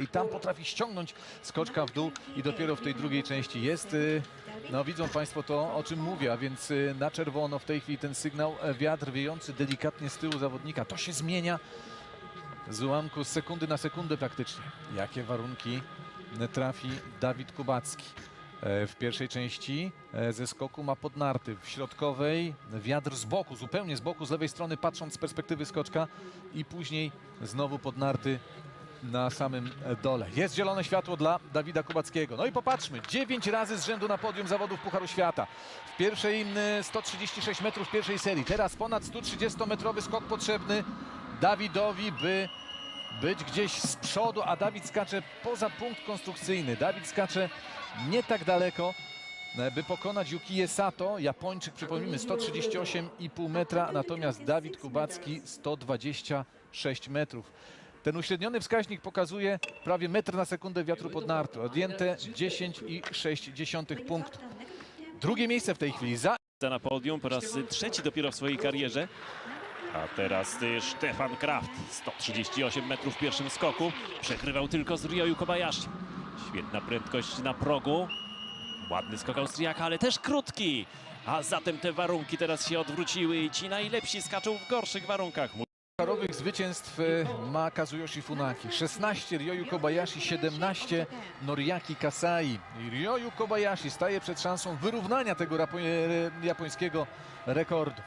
I tam potrafi ściągnąć skoczka w dół i dopiero w tej drugiej części jest, y, no widzą Państwo to, o czym mówię, więc y, na czerwono w tej chwili ten sygnał, e, wiatr wiejący delikatnie z tyłu zawodnika. To się zmienia z ułamku z sekundy na sekundę praktycznie. Jakie warunki trafi Dawid Kubacki. E, W pierwszej części e, ze skoku ma podnarty, w środkowej wiatr z boku, zupełnie z boku, z lewej strony patrząc z perspektywy skoczka i później znowu podnarty na samym e, dole. Jest zielone światło dla Dawida Kubackiego. No i popatrzmy, 9 razy z rzędu na podium zawodów Pucharu Świata. W pierwszej mm, 136 metrów pierwszej serii, teraz ponad 130-metrowy skok potrzebny Dawidowi, by być gdzieś z przodu, a Dawid skacze poza punkt konstrukcyjny. Dawid skacze nie tak daleko, e, by pokonać Yukiye Sato. Japończyk, przypomnijmy, 138,5 metra, natomiast Dawid Kubacki 126 metrów. Ten uśredniony wskaźnik pokazuje prawie metr na sekundę wiatru pod nartu. Odjęte 10,6 punkt. Drugie miejsce w tej chwili za na podium po raz trzeci dopiero w swojej karierze. A teraz y, Stefan Kraft, 138 metrów w pierwszym skoku. Przegrywał tylko z Ryoyu Kobayashi. Świetna prędkość na progu. Ładny skok Austriaka, ale też krótki. A zatem te warunki teraz się odwróciły i ci najlepsi skaczą w gorszych warunkach. Pucharowych zwycięstw e, ma Kazuyoshi Funaki. 16 Ryoyu Kobayashi, 17 Noriaki Kasai. I Ryoyu Kobayashi staje przed szansą wyrównania tego e, japońskiego rekordu.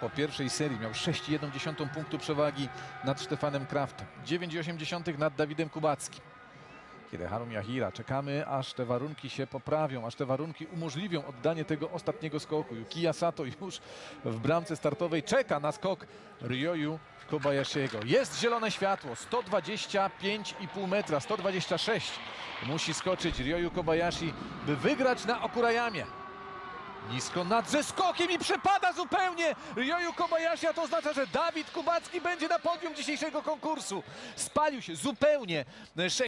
Po pierwszej serii miał 6,1 punktu przewagi nad Stefanem Kraftem. 9,8 nad Dawidem Kubackim. Hideharu Miyahira. Czekamy, aż te warunki się poprawią, aż te warunki umożliwią oddanie tego ostatniego skoku. Yukiya Sato już w bramce startowej czeka na skok Ryoyu Kobayashiego. Jest zielone światło, 125,5 metra, 126. Musi skoczyć Ryoyu Kobayashi, by wygrać na Okurayamie. Nisko nad zeskokiem i przepada zupełnie Ryoyu Kobayashi, a to oznacza, że Dawid Kubacki będzie na podium dzisiejszego konkursu. Spalił się zupełnie.